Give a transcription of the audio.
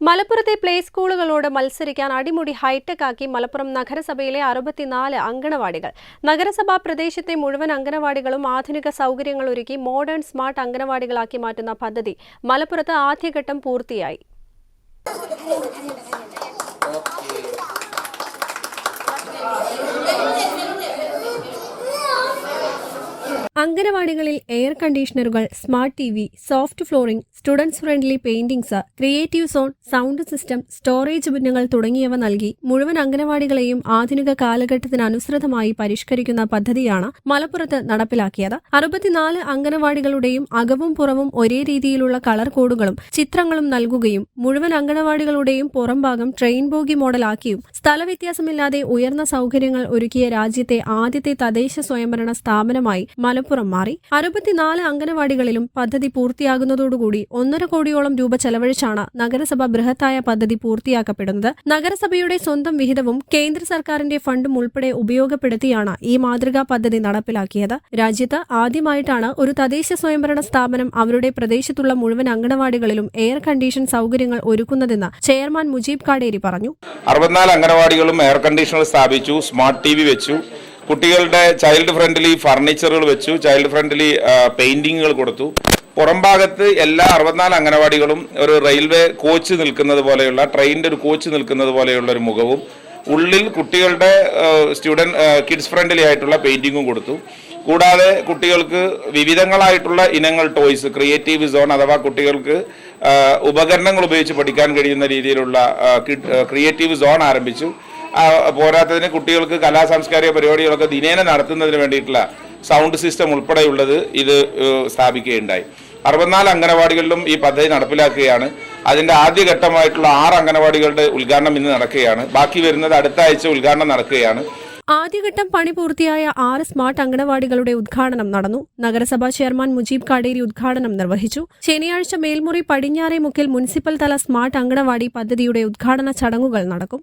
മലപ്പുറത്തെ പ്ലേ സ്കൂളുകളോട് മത്സരിക്കാൻ അടിമുടി ഹൈടെക് ആക്കി മലപ്പുറം നഗരസഭയിലെ അറുപത്തിനാല് അങ്കണവാടികൾ നഗരസഭാ പ്രദേശത്തെ മുഴുവൻ അങ്കണവാടികളും ആധുനിക സൗകര്യങ്ങൾ ഒരുക്കി മോഡേൺ സ്മാർട്ട് അങ്കണവാടികളാക്കി മാറ്റുന്ന പദ്ധതി മലപ്പുറത്ത് ആദ്യഘട്ടം പൂർത്തിയായി. അങ്കനവാടികളിൽ air കണ്ടീഷണറുകൾ smart T V soft flooring students friendly paintings creative zone sound system storage ബിന്നുകൾ തുടങ്ങിയവ നൽകി മുഴുവൻ അംഗനവാടികളെയും ആധുനിക കാലഘട്ടത്തിനനുസൃതമായി പരിഷ്കരിക്കുന്ന പദ്ധതിയാണ് മലപ്പുറത്ത് നടപ്പിലാക്കിയത്. അറുപത്തിനാല് അങ്കനവാടികളുടെയും അകവും പുറവും ഒരേ രീതിയിലുള്ള കളർ കോഡുകളും ചിത്രങ്ങളും നൽകുകയും മുഴുവൻ അങ്കനവാടികളുടെയും പുറംഭാഗം ട്രെയിൻ ബോഗി മോഡലാക്കിയും സ്ഥലവ്യത്യാസമില്ലാതെ ഉയർന്ന സൗകര്യങ്ങൾ ഒരുക്കിയ രാജ്യത്തെ ആദ്യത്തെ തദ്ദേശ സ്വയംഭരണ സ്ഥാപനമായി മലപ്പുറം മാറി. അറുപത്തിനാല് അംഗനവാടികളിലും പദ്ധതി പൂർത്തിയാകുന്നതോടുകൂടി ഒന്നര കോടിയോളം രൂപ ചെലവഴിച്ചാണ് നഗരസഭ ബൃഹത്തായ പദ്ധതി പൂർത്തിയാക്കപ്പെടുന്നത്. നഗരസഭയുടെ സ്വന്തം വിഹിതവും കേന്ദ്ര സർക്കാരിന്റെ ഫണ്ടും ഉൾപ്പെടെ ഉപയോഗപ്പെടുത്തിയാണ് ഈ മാതൃകാ പദ്ധതി നടപ്പിലാക്കിയത്. രാജ്യത്ത് ആദ്യമായിട്ടാണ് ഒരു തദ്ദേശ സ്വയംഭരണ സ്ഥാപനം അവരുടെ പ്രദേശത്തുള്ള മുഴുവൻ അംഗനവാടികളിലും എയർ കണ്ടീഷൻ സൗകര്യങ്ങൾ ഒരുക്കുന്നതെന്ന് ചെയർമാൻ മുജീബ് കാടേരി പറഞ്ഞു. അറുപത്തിനാല് അംഗനവാടികളും എയർ കണ്ടീഷണർ സ്ഥാപിച്ചു സ്മാർട്ട് ടി വെച്ചു കുട്ടികളുടെ ചൈൽഡ് ഫ്രണ്ട്ലി ഫർണിച്ചറുകൾ വെച്ചു ചൈൽഡ് ഫ്രണ്ട്ലി പെയിന്റിങ്ങുകൾ കൊടുത്തു. പുറം ഭാഗത്ത് എല്ലാ അറുപത്തിനാല് അംഗനവാടികളും ഒരു റെയിൽവേ കോച്ച് നിൽക്കുന്നത് പോലെയുള്ള ട്രെയിനിന്റെ ഒരു കോച്ച് നിൽക്കുന്നത് പോലെയുള്ള ഒരു മുഖവും. ഉള്ളിൽ കുട്ടികളുടെ സ്റ്റുഡന്റ് കിഡ്സ് ഫ്രണ്ട്ലി ആയിട്ടുള്ള പെയിന്റിങ്ങും കൊടുത്തു. കൂടാതെ കുട്ടികൾക്ക് വിവിധങ്ങളായിട്ടുള്ള ഇനങ്ങൾ ടോയ്സ് ക്രിയേറ്റീവ് സോൺ അഥവാ കുട്ടികൾക്ക് ഉപകരണങ്ങൾ ഉപയോഗിച്ച് പഠിക്കാൻ കഴിയുന്ന രീതിയിലുള്ള ക്രിയേറ്റീവ് സോൺ ആരംഭിച്ചു. പോരാത്തതിന് കുട്ടികൾക്ക് കലാ സാംസ്കാരിക പരിപാടികളൊക്കെ ദിനേന നടത്തുന്നതിന് വേണ്ടിയിട്ടുള്ള സൗണ്ട് സിസ്റ്റം ഉൾപ്പെടെയുള്ളത് ഇത് സ്ഥാപിക്കുകയുണ്ടായി. അറുപത്തിനാല് അംഗനവാടികളിലും ഈ പദ്ധതി നടപ്പിലാക്കുകയാണ്. അതിന്റെ ആദ്യഘട്ടമായിട്ടുള്ള ആറ് അംഗനവാടികളുടെ ഉദ്ഘാടനം ഇന്ന് നടക്കുകയാണ്. ബാക്കി വരുന്നത് അടുത്ത ആഴ്ച ഉദ്ഘാടനം നടക്കുകയാണ്. ആദ്യഘട്ടം പണി പൂർത്തിയായ ആറ് സ്മാർട്ട് അങ്കണവാടികളുടെ ഉദ്ഘാടനം നടന്നു. നഗരസഭാ ചെയർമാൻ മുജീബ് കാടേരി ഉദ്ഘാടനം നിർവഹിച്ചു. ശനിയാഴ്ച മേൽമുറി പടിഞ്ഞാറേ മുക്കിൽ മുനിസിപ്പൽ തല സ്മാർട്ട് അങ്കണവാടി പദ്ധതിയുടെ ഉദ്ഘാടന ചടങ്ങുകൾ നടക്കും.